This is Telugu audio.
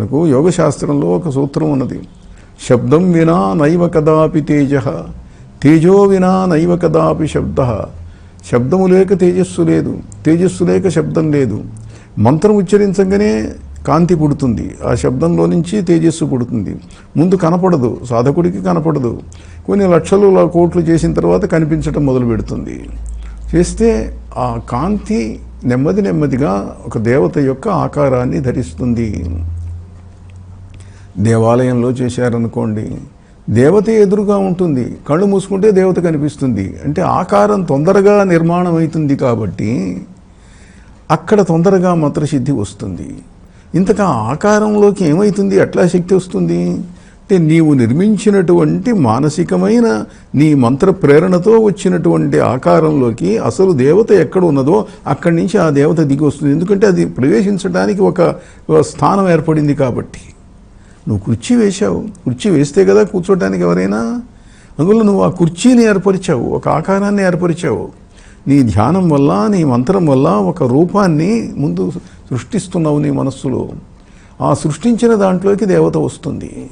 మనకు యోగశాస్త్రంలో ఒక సూత్రం ఉన్నది. శబ్దం వినా నైవ కదాపి తేజ తేజో వినా నైవ కదాపి శబ్ద. శబ్దము లేక తేజస్సు లేదు తేజస్సు లేక శబ్దం లేదు. మంత్రం ఉచ్చరించగానే కాంతి పుడుతుంది ఆ శబ్దంలో నుంచి తేజస్సు పుడుతుంది. ముందు కనపడదు సాధకుడికి కనపడదు. కొన్ని లక్షలు కోట్లు చేసిన తర్వాత కనిపించటం మొదలు పెడుతుంది. చేస్తే ఆ కాంతి నెమ్మది నెమ్మదిగా ఒక దేవత యొక్క ఆకారాన్ని ధరిస్తుంది. దేవాలయంలో చేశారనుకోండి దేవత ఎదురుగా ఉంటుంది కళ్ళు మూసుకుంటే దేవత కనిపిస్తుంది. అంటే ఆకారం తొందరగా నిర్మాణం అవుతుంది కాబట్టి అక్కడ తొందరగా మంత్రసిద్ధి వస్తుంది. ఇంతక ఆకారంలోకి ఏమవుతుంది ఎట్లా శక్తి వస్తుంది? అంటే నీవు నిర్మించినటువంటి మానసికమైన నీ మంత్ర ప్రేరణతో వచ్చినటువంటి ఆకారంలోకి అసలు దేవత ఎక్కడ ఉన్నదో అక్కడి నుంచి ఆ దేవత దిగి వస్తుంది. ఎందుకంటే అది ప్రవేశించడానికి ఒక స్థానం ఏర్పడింది కాబట్టి. నువ్వు కుర్చీ వేశావు. కుర్చీ వేస్తే కదా కూర్చోటానికి ఎవరైనా? అందువల్ల నువ్వు ఆ కుర్చీని ఏర్పరిచావు ఒక ఆకారాన్ని ఏర్పరిచావు. నీ ధ్యానం వల్ల నీ మంత్రం వల్ల ఒక రూపాన్ని ముందు సృష్టిస్తున్నావు నీ మనస్సులో. ఆ సృష్టించిన దాంట్లోకి దేవత వస్తుంది.